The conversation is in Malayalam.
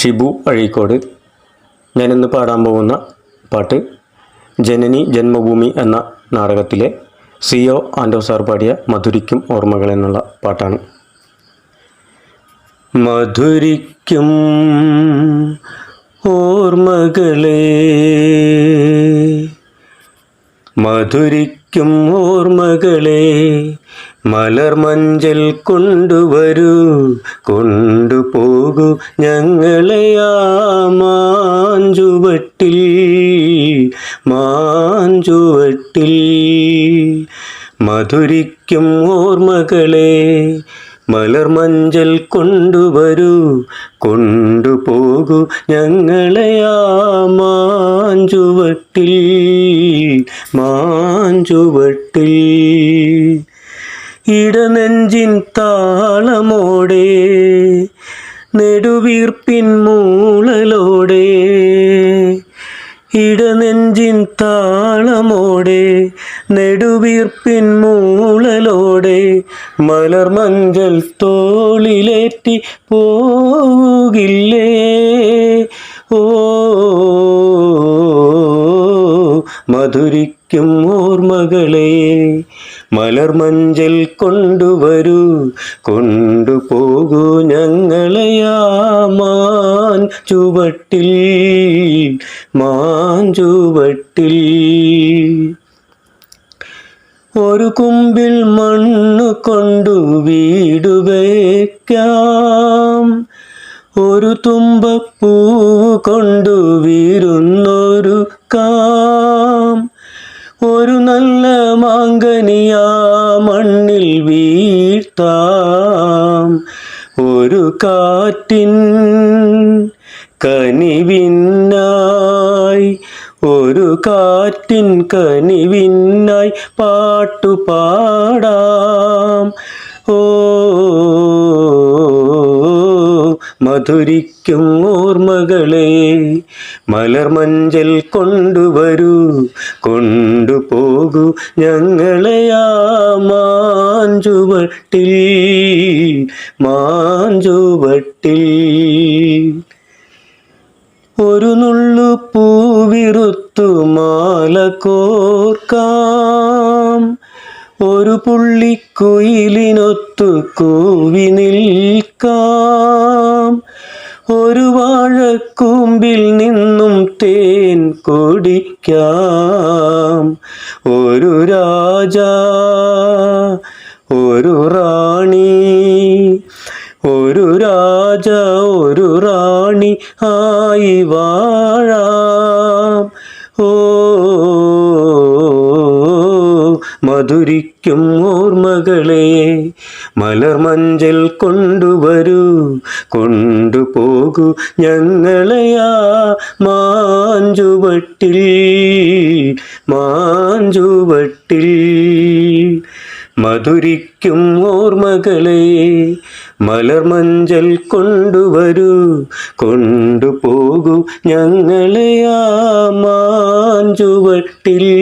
ഷിബു അഴീക്കോട്. ഞാനിന്ന് പാടാൻ പോകുന്ന പാട്ട് ജനനി ജന്മഭൂമി എന്ന നാടകത്തിലെ സി ഒ ആൻഡോ സാർ പാടിയ മധുരിക്കും ഓർമ്മകൾ എന്നുള്ള പാട്ടാണ്. മധുരിക്കും ഓർമ്മകളെ മധുരിക്കും ഓർമ്മകളെ മലർമഞ്ചൽ കൊണ്ടുവരൂ കൊണ്ടുപോകൂ ഞങ്ങളെ മാഞ്ചുവട്ടിൽ മാഞ്ചുവട്ടിൽ. മധുരിക്കും ഓർമ്മകളെ മലർമഞ്ചൽ കൊണ്ടുവരൂ കൊണ്ടുപോകൂ ഞങ്ങളെ മാഞ്ചുവട്ടിൽ മാഞ്ചുവട്ടിൽ. ഇടനെഞ്ചിൻ താളമോടെ നെടുവീർപ്പിൻ മൂളലോടെ ഇടനെഞ്ചിൻ താളമോടെ നെടുവീർപ്പിൻ മൂളലോടെ മലർമഞ്ചൽ തോളിലേറ്റി പോകില്ലേ ഓ മധുരിക്കും ഓർമ്മകളെ. മലർമഞ്ചൽ കൊണ്ടുവരൂ കൊണ്ടുപോകൂ ഞങ്ങളെയാ മാൻ ചുവട്ടിൽ മാൻ ചുവട്ടിൽ. ഒരു കുമ്പിൽ മണ്ണ് കൊണ്ടു വീട് വയ്ക്കാം ഒരു തുമ്പപ്പൂ കൊണ്ടു വീരുന്നൊരു കാം. ഒരു നല്ല മാങ്കനിയാ മണ്ണിൽ വീഴ്ത്താം. ഒരു കാറ്റിൻ കനിവിന്നായി ഒരു കാറ്റിൻ കനിവിനായി പാട്ടുപാടാം. ഓ മധുരിക്കും ഓർമ്മകളെ മലർമഞ്ചൽ കൊണ്ടുവരൂ കൊണ്ടുപോകൂ ഞങ്ങളെ ആ മാഞ്ചുവട്ടിൽ മാഞ്ചുവട്ടിൽ. ഒരു നുള്ളു പൂവിറുത്തു മാല കോർക്കാം ഒരു പുള്ളിക്കുയിലിനൊത്തു കൂവി നിൽക്കാം. ഒരു വാഴക്കൂമ്പിൽ നിന്നും തേൻ കുടിക്കാം. ഒരു രാജ ഒരു റാണി ഒരു രാജ ഒരു റാണി ആയി വാഴാം. മധുരിക്കും ഓർമ്മകളെ മലർമഞ്ചൽ കൊണ്ടുവരൂ. കൊണ്ടുപോകൂ ഞങ്ങളെയാ മാഞ്ചുവട്ടിൽ മാഞ്ചുവട്ടിൽ. മധുരിക്കും ഓർമ്മകളെ മലർമഞ്ചൽ കൊണ്ടുവരൂ. കൊണ്ടുപോകൂ ഞങ്ങളെയാ മാഞ്ചുവട്ടിൽ.